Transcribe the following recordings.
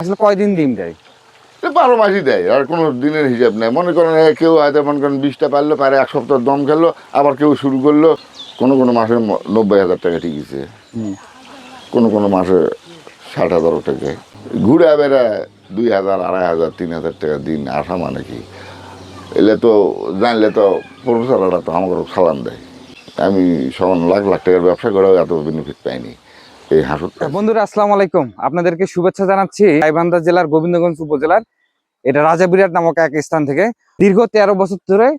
আসলে কয়দিন ডিম দেয়? বারো মাসই দেয় আর কোনো দিনের হিসাব নেই। মনে করেন কেউ হয়তো মনে করেন বিশটা পারল পারে এক সপ্তাহ দম খেলো আবার কেউ শুরু করল কোনো কোনো মাসে নব্বই হাজার টাকা টিকেছে কোনো কোনো মাসে ষাট হাজার টাকা। ঘুরে বেড়া দুই হাজার আড়াই হাজার তিন হাজার টাকা দিন আসা মানে কি? এলে তো জানলে তো প্রফেসররা তো আমাকে সালাম দেয়। আমি সমান লাখ লাখ টাকার ব্যবসা করেও এত বেনিফিট পাইনি। হাসত বন্ধুরা, আসসালামু আলাইকুম। আপনাদেরকে শুভেচ্ছা জানাচ্ছি গাইবান্ধা জেলার গোবিন্দগঞ্জ উপজেলার, এটা রাজাবিরাট নামক এক স্থান থেকে। দীর্ঘ তেরো বছর ধরে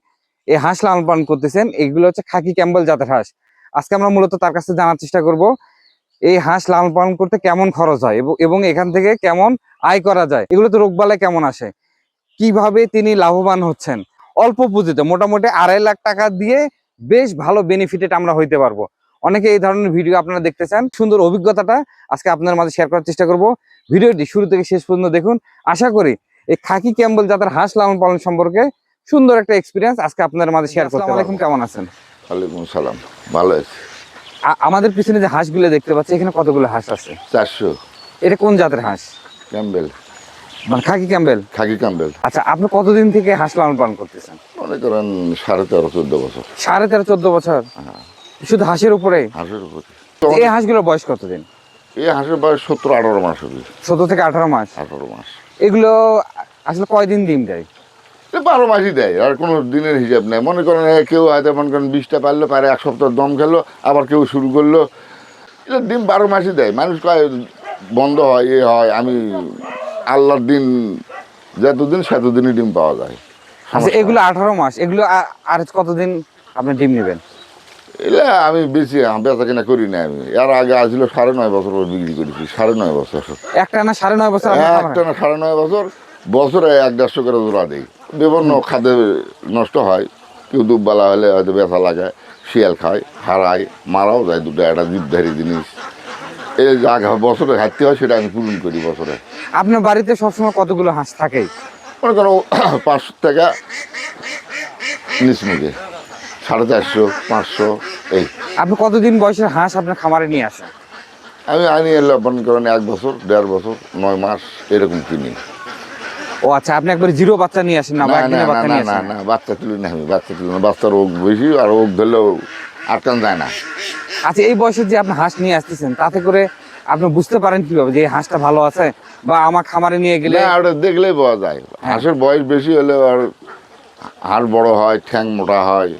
এই হাঁস লালন পালন করতেছেন। এগুলো হচ্ছে খাকি ক্যাম্বেল জাতের হাঁস। আজকে আমরা মূলত তার কাছে জানার চেষ্টা করব, এই হাঁস লালন পালন করতে কেমন খরচ হয় এবং- এখান থেকে কেমন আয় করা যায়। এগুলো তো রোগবালাই কেমন আসে? কীভাবে তিনি লাভবান হচ্ছেন? অল্প পুঁজিতে মোটামুটি আড়াই লাখ টাকা দিয়ে বেশ ভালো বেনিফিটেড আমরা হইতে পারব। অনেকে এই ধরনের ভিডিও আপনারা দেখতে চান সুন্দর অভিজ্ঞতাটা আজকে আপনার মাঝে শেয়ার করার চেষ্টা করব। ভিডিওটি শুরু থেকে শেষ পর্যন্ত দেখুন। আশা করি এই খাকি ক্যাম্বল জাতের হাঁস লালন পালন সম্পর্কে সুন্দর একটা এক্সপিরিয়েন্স আজকে আপনার মাঝে শেয়ার করতে পারব। কেমন আছেন? ওয়ালাইকুম সালাম ভালো আছে। আমাদের পিছনে যে হাঁসগুলো দেখতে পাচ্ছি এখানে কতগুলো হাঁস আছে? চারশো। এটা কোন জাতের হাঁস? ক্যাম্বেল। মানে খাকি ক্যাম্বেল? খাকি ক্যাম্বেল। আচ্ছা আপনি কতদিন থেকে হাঁস লালন পালন করতেছেন? মনে করেন সাড়ে তেরো চোদ্দ বছর। সাড়ে তেরো চোদ্দ বছর? শুধু হাঁসের উপরে? হাঁসের উপরে। এই হাঁসগুলোর বয়স কতদিন? এই হাঁসের বয়স সত্তর আঠারো মাস হবে। চোদ্দ থেকে আঠারো মাস। আঠারো মাস। এগুলো আসলে কয়দিন ডিম দেয়? বারো মাসই দেয় আর কোনো দিনের হিসাব নেই। মনে করেন কেউ হয়তো মনে করেন বিশটা পারল পারে এক সপ্তাহ দম খেলো আবার কেউ শুরু করল। এটা ডিম বারো মাসই দেয়। মানুষ কয় বন্ধ হয় এ হয় আমি আল্লাহর দিন যতদিন সেতদিনই ডিম পাওয়া যায়। আচ্ছা এগুলো আঠারো মাস এগুলো আর কতদিন আপনি ডিম নেবেন? এলে আমি বেশি বেচা কিনা করি না আমি। এর আগে আসছিল সাড়ে নয় বছর বিক্রি করেছি সাড়ে নয় বছর। একটা না সাড়ে নয় বছর? একটা না সাড়ে নয় বছর বছরে এক দেড়শো করে জোড়া দেই। বিভিন্ন খাদ্যে নষ্ট হয় কেউ দুববেলা হলে হয়তো ব্যথা লাগে শিয়াল খায় হারায় মারাও যায় দুটো একটা জীবধারী জিনিস। এই যা বছরে ঘাটতি হয় সেটা আমি পূরণ করি বছরে। আপনার বাড়িতে সবসময় কতগুলো হাঁস থাকে? মনে করো পাঁচশো টাকা নিচমুখে। সাড়ে চারশো পাঁচশো এই। আপনি কতদিন বয়সের হাঁস আপনার খামারে নিয়ে আসেন? আমি আনি এলে মনে করেন এক বছর দেড় বছর নয় মাস এরকম কিনি। ও আচ্ছা আপনি একবার জিরো বাচ্চা নিয়ে আসেন না না না না বাচ্চা না না বাচ্চা তুলি না আমি বাচ্চা তুলি না। বাচ্চার রোগ বেশি আর রোগ ধরলেও আটকান যায় না। আচ্ছা এই বয়সে যে আপনি হাঁস নিয়ে আসতেছেন তাতে করে আপনি বুঝতে পারেন কীভাবে যে হাঁসটা ভালো আছে বা আমার খামারে নিয়ে গেলে ওটা দেখলেই পাওয়া যায়। হাঁসের বয়স বেশি হলে আর হাড় বড় হয় ঠ্যাং মোটা হয়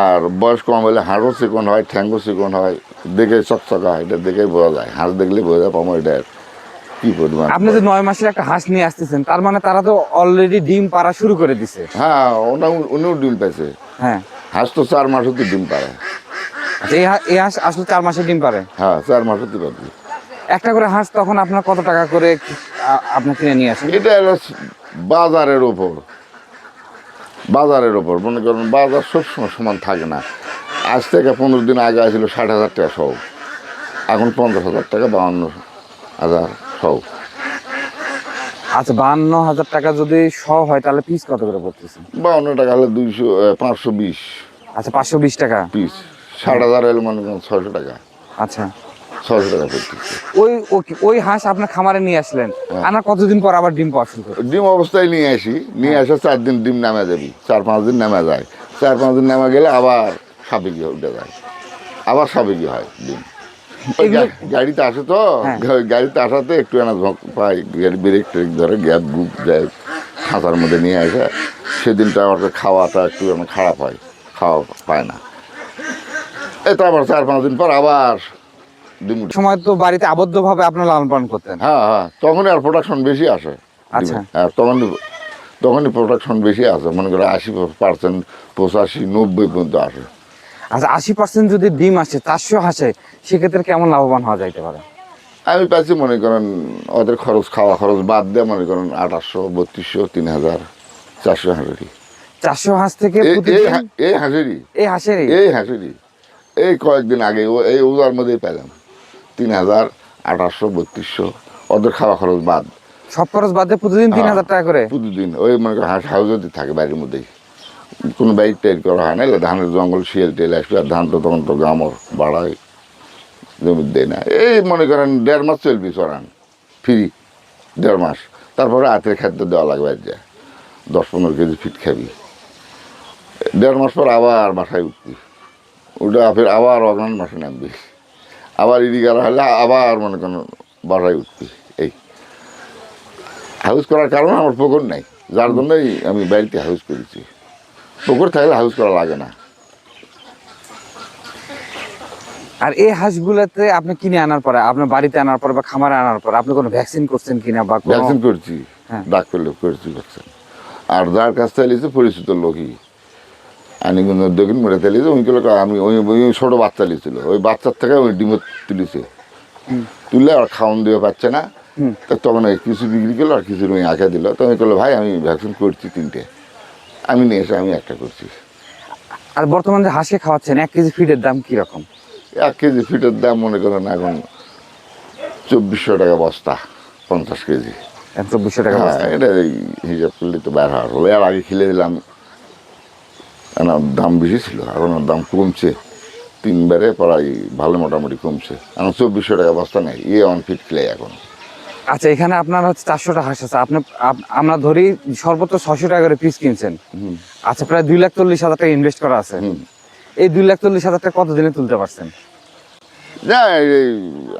আর বয়স কম হলে হাড়ও চিকন হয় ঠ্যাংও চিকন হয় দেখে চকচকা হয় এটা দেখেই বোঝা যায়। হাঁস দেখলে বোঝা যায় পাবো এটা কি পরিমাণ। আপনি যে নয় মাসের একটা হাঁস নিয়ে আসতেছেন তার মানে তারা তো অলরেডি ডিম পাড়া শুরু করে দিছে। হ্যাঁ ওনা উনিও ডিম পাইছে। হ্যাঁ। হাঁস তো চার মাস হতে ডিম পারে আচ্ছা এই হাঁস আসলে চার মাসে ডিম পারে হ্যাঁ চার মাস একটা করে হাঁস তখন আপনার কত টাকা করে আ- আপনি কিনে নিয়ে আসেন এটা বাজারের ওপর বাজারের ওপর মনে করেন বাজার সবসময় সমান থাকে না। আজ থেকে পনেরো দিন আগে আসছিল ষাট হাজার টাকা সহ। এখন পঞ্চাশ হাজার টাকা বাউন্ন হাজার সহ। আচ্ছা বান্ন হাজার টাকা যদি শ হয় তাহলে পিস কত করে পড়তেছে? বাউন্ন টাকা হলে দুইশো পাঁচশো বিশ। আচ্ছা পাঁচশো বিশ টাকা। পিস। ষাট হাজার হলে মনে করেন ছয়শো টাকা। আচ্ছা। ছয়শো টাকা পড়তেছে ওই ওই হাঁস আপনার খামারে নিয়ে আসলেন। আনার কতদিন পর আবার ডিম পাওয়া শুরু ডিম অবস্থায় নিয়ে আসি। নিয়ে আসে চার দিন ডিম নামে যাবি। চার পাঁচ দিন নামে যায়। চার পাঁচ দিন নামে গেলে আবার সাবেকি উঠে যায়। আবার সাবেকি হয় ডিম। গাড়িতে আসে তো? হ্যাঁ। গাড়িতে আসাতে একটু এনা পাই গাড়ি ব্রেক ট্রেক ধরে গ্যাপ গুপ যায় খাঁচার মধ্যে নিয়ে আসে। সেদিনটা আমার খাওয়াটা একটু খারাপ হয়। খাওয়া পায় না। এই তো আবার চার পাঁচ দিন পর আবার সময় তো বাড়িতে আবদ্ধ ভাবে আপনার লালন পালন করতেন। হ্যাঁ হ্যাঁ তখনই আর প্রোডাকশন বেশি আসে। আচ্ছা। হ্যাঁ তখনই তখনই প্রোডাকশন বেশি আসে। মনে করো আশি পার্সেন্ট পঁচাশি নব্বই পর্যন্ত আসে। আচ্ছা আশি পার্সেন্ট যদি ডিম আসে চারশো হাসে সেক্ষেত্রে কেমন লাভবান হওয়া যাইতে পারে? আমি পাচ্ছি মনে করেন ওদের খরচ খাওয়া খরচ বাদ দিয়ে মনে করেন আঠাশশো বত্রিশশো তিন হাজার চারশো হাঁসেরই। চারশো হাঁস থেকে এই- হাঁসেরই। এই হাঁসেরই? এই হাঁসেরই। এই কয়েকদিন আগে এই ওজার মধ্যেই পেলাম। তিন হাজার আঠাশশো বত্রিশশো। ওদের খাওয়া খরচ বাদ। সব খরচ বাদে প্রতিদিন তিন হ্যাঁ। হাজার টাকা করে? প্রতিদিন। ওই মনে করেন হাঁস হাউজেতে থাকে বাড়ির মধ্যেই। কোনো বাইক টাইট করা হয় না ধানের জঙ্গল শিয়াল টেল আসবে আর ধান তো তখন তো গ্রামর বাড়ায় জমি দেয় না। এই মনে করেন দেড় মাস চলবি চড়ান ফ্রি দেড় মাস। তারপরে রাতের খাদ্য দেওয়া লাগবে আর যা দশ পনেরো কেজি ফিট খাবি। দেড় মাস পর আবার বাসায় উঠবি। উঠে ফের আবার অগ্রাণ মাসে নামবি। আবার ইডিগার হলে আবার মনে করেন বাসায় উঠবি এই। হাউস করার কারণে আমার পুকুর নাই যার জন্যই আমি বাড়িতে হাউস করেছি। পুকুর থাকলে হাউস করা লাগে না। আর এই হাঁসগুলোতে আপনি কিনে আনার পরে আপনার বাড়িতে আনার পরে বা খামারে আনার পরে আপনি কোনো ভ্যাকসিন করছেন কিনা বা ভ্যাকসিন করছি হ্যাঁ। ডাক্তার লোক করেছি ভ্যাকসিন আর যার কাছ থেকে পরিচিত লোকই। আনি কিন্তু দেখুন মেরে তেলিছে ওইগুলো আমি ওই ওই ছোটো বাচ্চা লিছিল ওই বাচ্চার থেকে ওই ডিমে তুলেছে। তুললে আর খাওয়ান দিয়ে পাচ্ছে না। তা তখন ওই কিছু বিক্রি করল আর কিছু ওই আঁকে দিল। তো আমি করল ভাই আমি ভ্যাকসিন করছি তিনটে। আমি নিয়ে এসে আমি একটা করছি। আর বর্তমানে হাঁসে খাওয়াচ্ছেন এক কেজি ফিডের দাম কীরকম এক কেজি ফিটের দাম মনে করেন এখন চব্বিশশো টাকা বস্তা পঞ্চাশ কেজি। চব্বিশশো টাকা হ্যাঁ এটা এই হিসাব করলে তো বের হওয়ার হলো আর আগে খেলে দিলাম না দাম বেশি ছিল এখন ওর দাম কমছে। তিনবারে প্রায় ভালো মোটামুটি কমছে। এখন চব্বিশশো টাকা বস্তা নেই ইয়ে ওয়ান ফিট খেলে এখন। আচ্ছা এখানে আপনার হচ্ছে চারশোটা হাঁস আছে। আপনি আপ- আমরা ধরি সর্বোচ্চ ছশো টাকা করে পিস কিনছেন। আচ্ছা প্রায় দুই লাখ চল্লিশ হাজার টাকা ইনভেস্ট করা আছে। এই দুই লাখ চল্লিশ হাজার টাকা কতদিনে তুলতে পারছেন? যা এই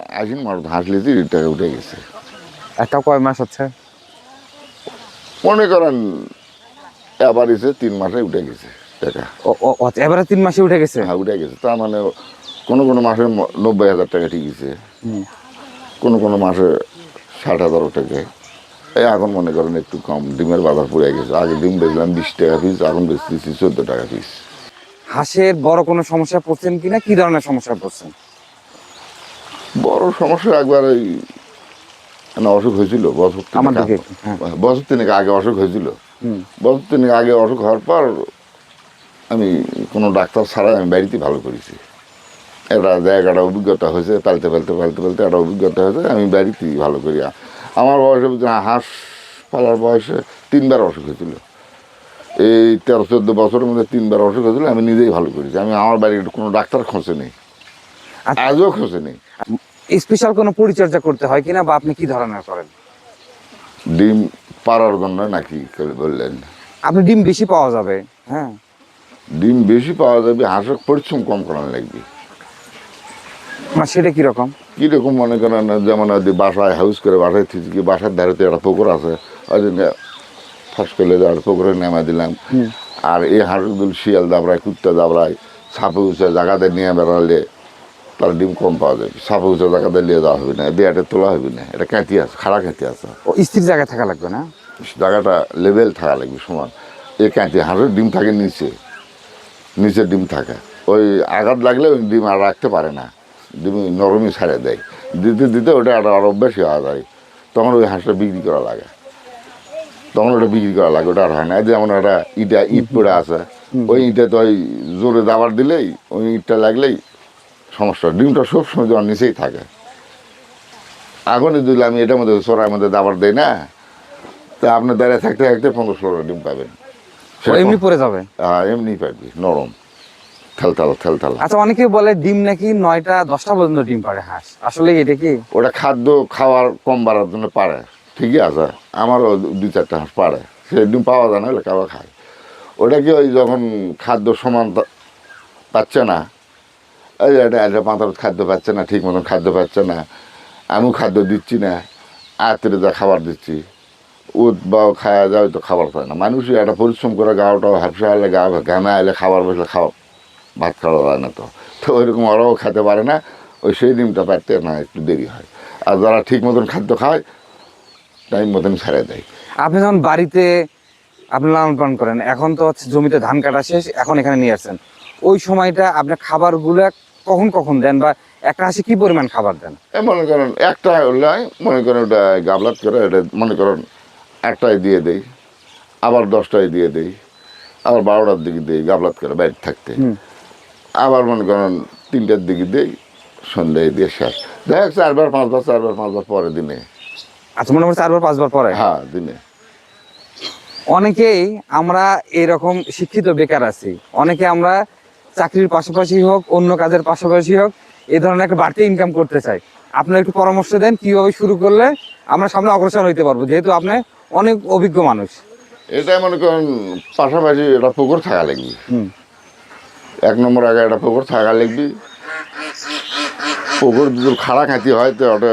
আসিন মার হাসলে তিরিশ টাকা উঠে গেছে। একটা কয় মাস হচ্ছে? মনে করেন এবার এসে তিন মাসে উঠে গেছে। টাকা। ও- ও- ও, এবারে তিন মাসে উঠে গেছে? হ্যাঁ উঠে গেছে। তার মানে কোনো কোনো মাসে নব্বই হাজার টাকা ঠিক আছে হুম। কোনো কোনো মাসে ষাট হাজারও টাকা। এই এখন মনে করেন একটু কম ডিমের বাজার পড়ে গেছে। আগে ডিম বেচলাম বিশ টাকা পিস এখন বেচতেছি চোদ্দ টাকা পিস হাঁসের বড় কোনো সমস্যা পড়ছেন কিনা? কি ধরনের সমস্যা পড়ছেন? বড় সমস্যা একবার ওই না অসুখ হয়েছিল বছর হ্যাঁ। বছর তিনেক আগে অসুখ হয়েছিল। হুম। বছর তিনেক আগে অসুখ হওয়ার পর আমি কোনো ডাক্তার ছাড়াই আমি বাড়িতে ভালো করেছি। এটা জায়গাটা অভিজ্ঞতা হয়েছে পালতে পালতে পালতে পালতে একটা অভিজ্ঞতা হয়েছে আমি বাড়িতেই ভালো করি। আমার বয়সে হাঁস পালার বয়সে তিনবার অসুখ হয়েছিল। এই তেরো চোদ্দ বছরের মধ্যে তিনবার অসুখ হয়েছিল আমি নিজেই ভালো করেছি। আমি আমার বাড়ির কোনো ডাক্তার খোঁজে নেই। আচ্ছা। আজও খোঁজে নেই। স্পেশাল কোনো পরিচর্যা করতে হয় কিনা বা আপনি কি ধরনের করেন? ডিম পাড়ার জন্য নাকি বললেন? আপনি ডিম বেশি পাওয়া যাবে হ্যাঁ? ডিম বেশি পাওয়া যাবে হাঁসের পরিশ্রম কম করানো লাগবে। না সেটা কীরকম কীরকম মনে করেন যেমন ওই বাসায় হাউস করে বাসায় থেকে বাসার ধারে তো একটা পুকুর আছে ওই জন্য ফার্স্ট করলে আর পুকুরে নেমে দিলাম। আর এই হাঁসগুলো শিয়াল দাবড়ায় কুত্তা দাবড়ায় সাপে উঁচে জায়গাতে নিয়ে বেড়ালে তার ডিম কম পাওয়া যাবে। সাপে উঁচে জায়গাতে নিয়ে যাওয়া হবে না দিয়ে এটা তোলা হবে না এটা কাঁতি আছে খাড়া কাঁতি আছে। ও স্থির জায়গায় থাকা লাগবে না? জায়গাটা লেভেল থাকা লাগবে সমান। এই কাঁচি হাঁসের ডিম থাকে নিচে। নিচে ডিম থাকে। ওই আঘাত লাগলে ওই ডিম আর রাখতে পারে না। ডিম নরমই ছাড়ে দেয়। দিতে দিতে ওটা আরও আরও বেশি হওয়া যায়। তখন ওই হাঁসটা বিক্রি করা লাগে। তখন ওটা বিক্রি করা লাগে, ওটা আর হয় না। যেমন একটা ইটা, ইট পড়ে আছে, ওই ইটে তো ওই জোরে দাবার দিলেই, ওই ইটটা লাগলেই সমস্যা। ডিমটা সবসময় তোমার নিচেই থাকে। আগুনে দিলে আমি এটার মধ্যে, চোরার মধ্যে দাবার দেই না, তা আপনার দাঁড়িয়ে থাকতে থাকতে পনেরো ষোলো ডিম পাবেন। এমনি পড়ে যাবে? হ্যাঁ এমনি পাবি নরম। থেলথাল থেলথাল আচ্ছা অনেকে বলে ডিম নাকি নয়টা দশটা পর্যন্ত ডিম পারে হাঁস আসলে এটা কি? ওটা খাদ্য খাওয়ার কম বাড়ার জন্য পারে ঠিকই আছে আমারও দুই চারটা হাঁস পারে সে ডিম পাওয়া যায় না হলে কাবা খায়। ওটা কি ওই যখন খাদ্য সমান পাচ্ছে না? এই এটা এটা পাতার খাদ্য পাচ্ছে না ঠিক মতন খাদ্য পাচ্ছে না। আমিও খাদ্য দিচ্ছি না আত্মীয় যা খাবার দিচ্ছি। উদ বা খাওয়া যায় তো খাবার পায় না। মানুষ একটা পরিশ্রম করে গাওটাও হাফসা হলে গা ঘামে আলে খাবার বসলে খাওয়া ভাত খাওয়া যায় না তো। তো ওইরকম ওরাও খেতে পারে না ওই সেই ডিমটা পারতে না একটু দেরি হয়। আর যারা ঠিক মতন খাদ্য খায় টাইম মতন ছেড়ে দেয়। আপনি যখন বাড়িতে আপনি লালন পালন করেন এখন তো হচ্ছে জমিতে ধান কাটা শেষ এখন এখানে নিয়ে আসছেন। ওই সময়টা আপনি খাবারগুলো কখন কখন দেন বা একটা হাসি কি পরিমাণ খাবার দেন? মনে করেন একটা হলে মনে করেন ওটা গাবলাত করে এটা মনে করেন একটায় দিয়ে দেই আবার দশটায় দিয়ে দেই আবার বারোটার দিকে দিই গাবলাত করে বাইরে থাকতে। আবার মনে করেন তিনটার দিকে দিই সন্ধ্যায় দিয়ে শেষ। দেখ চারবার পাঁচবার চারবার পাঁচবার পরে দিনে। আচ্ছা মোটামুটি চারবার পাঁচবার পরে? হ্যাঁ দিনে। অনেকেই আমরা এরকম শিক্ষিত বেকার আছি। অনেকে আমরা চাকরির পাশাপাশি হোক অন্য কাজের পাশাপাশি হোক এই ধরনের একটা বাড়তি ইনকাম করতে চাই। আপনারা একটু পরামর্শ দেন কীভাবে শুরু করলে আমরা সামনে অগ্রসর হইতে পারব। যেহেতু আপনি অনেক অভিজ্ঞ মানুষ। এটাই মনে করেন পাশাপাশি একটা পুকুর থাকা লাগবে। হুম। এক নম্বর আগে একটা পুকুর থাকা লাগবে। পুকুর যদি খাড়া খাঁতি হয় তো ওটা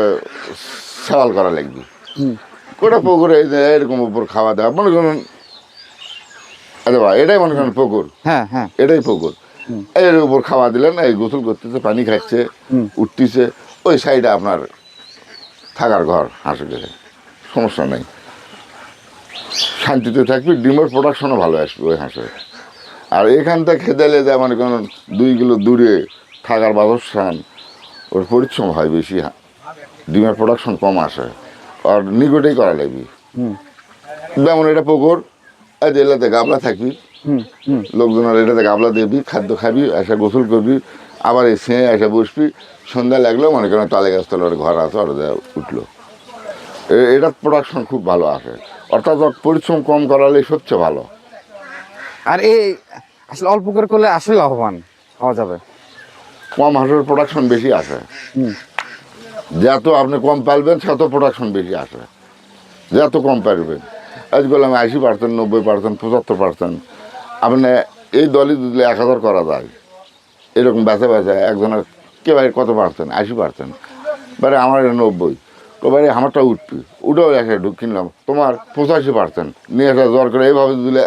সওয়াল করা লাগবে। পুকুরে এই এরকম উপর খাওয়া দাওয়া মনে করেন বা এটাই মনে করেন পুকুর। হ্যাঁ হ্যাঁ। এটাই পুকুর। এর উপর খাওয়া দিলেন এই গোসল করতেছে পানি খাচ্ছে। উঠতেছে ওই সাইডে আপনার থাকার ঘর হাঁসের সমস্যা নেই। শান্তিতে থাকবি ডিমের প্রোডাকশনও ভালো আসবে ওই হাঁসের। আর এখান থেকে খেদালে যায় মানে কোনো দুই কিলো দূরে থাকার বাসস্থান ওর পরিশ্রম হয় বেশি হা- ডিমের প্রোডাকশন কম আসে। আর নিকটেই করা লাগবে। যেমন এটা পুকুর এই যে এলাতে গাবলা থাকবি। লোকজন আর এটাতে গাবলা দিবি খাদ্য খাবি এসে গোসল করবি আবার এই সে এসে বসবি। সন্ধ্যা লাগল মনে করেন তালে গাছ তলার ঘর আছে ওটা উঠল। এটার প্রোডাকশন খুব ভালো আসে। অর্থাৎ পরিশ্রম কম করালে সবচেয়ে ভালো। আর এই আসলে অল্প করে করলে আসলে লাভবান হওয়া যাবে। কম হাঁসের প্রোডাকশন বেশি আসে। যত আপনি কম পালবেন তত প্রোডাকশন বেশি আসে। যত কম পারবেন আজ আমি আশি পার্সেন্ট নব্বই পার্সেন্ট পঁচাত্তর পার্সেন্ট আপনি এই দলই দিলে এক হাজার করা যায়। এরকম বেচা বেচা একজনের কে কত পার্সেন্ট আশি পার্সেন্ট বারে আমার এটা নব্বই। তো বারে আমারটা উঠবি উঠেও এসে ঢুক কিনলাম। তোমার পঁচাশি পার্সেন্ট। নিয়ে এসে জ্বর করে এইভাবে দিলে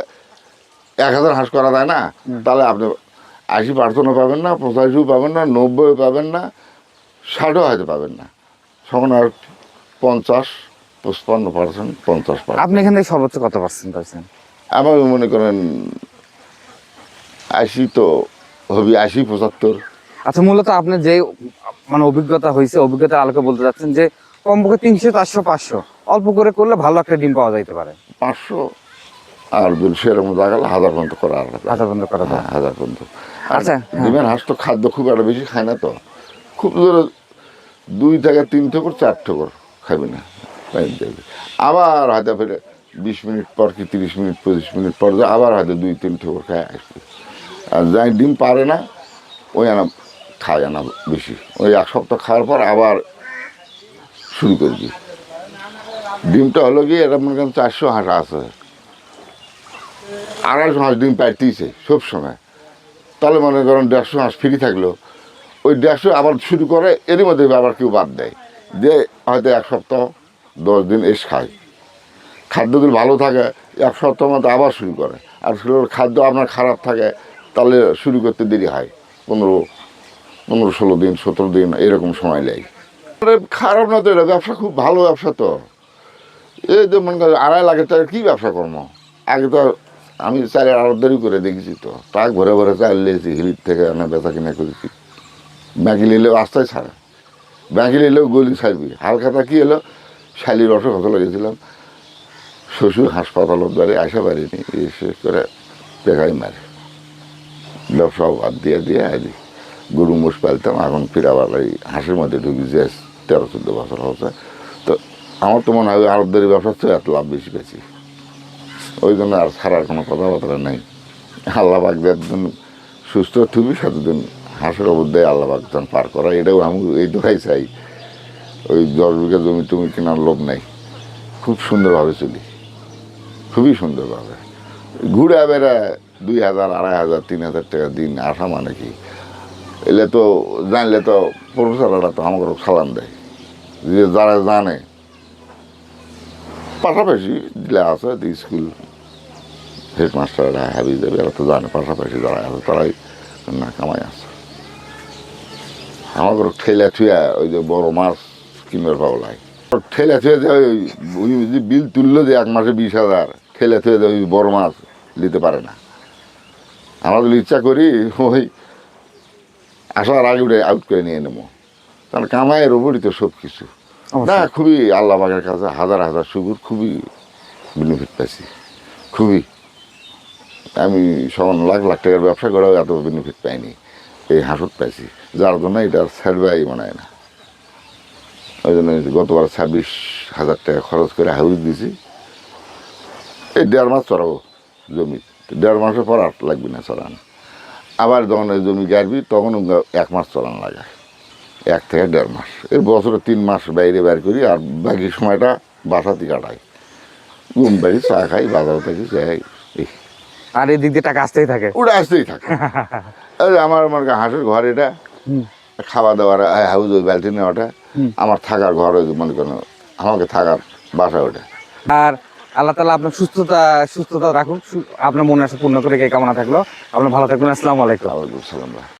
এক হাজার হাঁস করা যায় না? তাহলে আপনি আশি পার্সেন্টও পাবেন না পঁচাশিও পাবেন না নব্বইও পাবেন না ষাটও হয়তো পাবেন না। তখন আর পঞ্চাশ পঁচপান্ন পার্সেন্ট পঞ্চাশ পার্সেন্ট। আপনি এখান থেকে সর্বোচ্চ কত পার্সেন্ট পাইছেন? আমার মনে করেন আশি তো হবি আশি পঁচাত্তর। আচ্ছা মূলত আপনার যে মানে অভিজ্ঞতা হয়েছে অভিজ্ঞতার আলোকে বলতে যাচ্ছেন যে কমপক্ষে তিনশো চারশো পাঁচশো। অল্প করে করলে ভালো একটা ডিম পাওয়া যাইতে পারে। পাঁচশো আর যদি সেরকম জায়গালে হাজার পর্যন্ত করা আর হাজার বন্ধ করা হ্যাঁ হাজার পর্যন্ত। আচ্ছা, হ্যাঁ। ডিমের হাঁস তো খাদ্য খুব একটা বেশি খায় না তো। খুব জোরে দুই থেকে তিন ঠোকর চার ঠোকর খাবি না। আবার হয়তো ফেরে বিশ মিনিট পর কি তিরিশ মিনিট পঁচিশ মিনিট পর আবার হয়তো দুই তিন ঠোকর খায়। আসবে আর যাই ডিম পারে না ওই আনা খায় না বেশি। ওই এক সপ্তাহ খাওয়ার পর আবার শুরু করবি ডিমটা হলো কি এটা মনে করেন চারশো হাঁস আছে। আড়াইশো হাঁস ডিম পাইতেইছে সব সময় তাহলে মনে করেন দেড়শো হাঁস ফ্রি থাকল। ওই দেড়শো আবার শুরু করে এরই মধ্যে আবার কেউ বাদ দেয়। দিয়ে হয়তো এক সপ্তাহ, দশ দিন এস খায়। খাদ্য যদি ভালো থাকে, এক সপ্তাহ মতো আবার শুরু করে। আর খাদ্য আপনার খারাপ থাকে, তাহলে শুরু করতে দেরি হয়। পনেরো পনেরো ষোলো দিন, সতেরো দিন এরকম সময় লাগে। খারাপ না তো এটা, ব্যবসা খুব ভালো ব্যবসা তো। এই যে মনে করেন আড়াই লাখের টাকা কী ব্যবসা কর্ম আগে তো আমি চারে আড়তদারি করে দেখেছি তো। টাক ভরে ভরে চাল নিয়েছি হিলির থেকে আনা ব্যথা কিনা করেছি। ব্যাঙ্কি নিলেও আস্তায় ছাড়ে। ব্যাঙ্কি নিলেও গলি ছাড়বি। হালখাতা কী এলো শালির অসুখ হতে লেগেছিলাম। শ্বশুর হাসপাতালের দ্বারে আসা পারিনি এসে করে পেকাই মারে। ব্যবসাও বাদ দিয়ে দিয়ে আদি গরু মোষ পালতাম, এখন ফির আবার এই হাঁসের মধ্যে ঢুকি যে তেরো চোদ্দ বছর হচ্ছে তো আমার তো মনে হয় আরবদারি ব্যবসার চেয়ে এত লাভ বেশি পেয়েছি। ওই জন্য আর ছাড়ার কোনো কথাবার্তা নেই। আল্লাহ পাক একদিন সুস্থ থুবি সেতদিন হাঁসের ওপর দিয়ে আল্লাহ পাক যখন পার করা। এটাও আমি এই দোকাই চাই। ওই দশ বিঘা জমি টমি কেনার লোভ নেই। খুব সুন্দরভাবে চলি। খুবই সুন্দরভাবে। ঘুরে বেড়া দুই হাজার, আড়াই হাজার, তিন হাজার টাকা দিন আসা মানে কি? এলে তো জানলে তো প্রফেসররা তো আমাকে সালাম দেয়। যে যারা জানে। পাশাপাশি দিলে আছে স্কুল হেডমাস্টাররা হাবি দেবে এরা তো জানে, পাশাপাশি যারা আছে, তারাই না কামাই আছে। আমাকে ঠেলা থুয়া, ওই যে বড় মাছ কিনবার পাবো লাগে ঠেলা থুয়ে যে ওই যদি বিল তুললো যে এক মাসে বিশ হাজার, ঠেলা থুয়ে যে ওই বড় মাছ নিতে পারে না। আমরা ইচ্ছা করি ওই আসার আগে উঠে আউট করে নিয়ে নেব। কারণ কামাইয়ের ওপরই তো সব কিছু না খুবই আল্লাহ পাকের কাছে হাজার হাজার শুকুর খুবই বেনিফিট পাইছি। খুবই। আমি সমান লাখ লাখ টাকার ব্যবসা করেও এত বেনিফিট পাইনি এই হাঁসত পাইছি যার জন্য এটা ছাড়বাই মনে হয় না। ওই জন্য গতবার ছাব্বিশ হাজার টাকা খরচ করে হাউস দিছি। এই দেড় মাস চড়াবো জমি দেড় মাসের পর আর লাগবে না চড়ানো। আবার যখন জমি গাড়বি তখন এক মাস চলান লাগে এক থেকে দেড় মাস। এর বছরে তিন মাস বাইরে বের করি আর বাকি সময়টা বাসাতে কাটাই। ঘুম পাই চা খাই বাজার থাকি যাই এই। আর এদিক দিয়ে টাকা আসতেই থাকে। ওটা আসতেই থাকে। এই আমার মনে করেন হাঁসের ঘর এটা খাওয়া দাওয়ার হাউস ওই বালতি নেওয়াটা আমার থাকার ঘর ওই মনে করেন আমাকে থাকার বাসা ওটা আর আল্লাহ তালা আপনার সুস্থতা সুস্থতা রাখুন আপনার মনে আশা পূর্ণ করে কে কামনা থাকল। আপনার ভালো থাকবেন আসসালামু আলাইকুম। আলাইকুম সালাম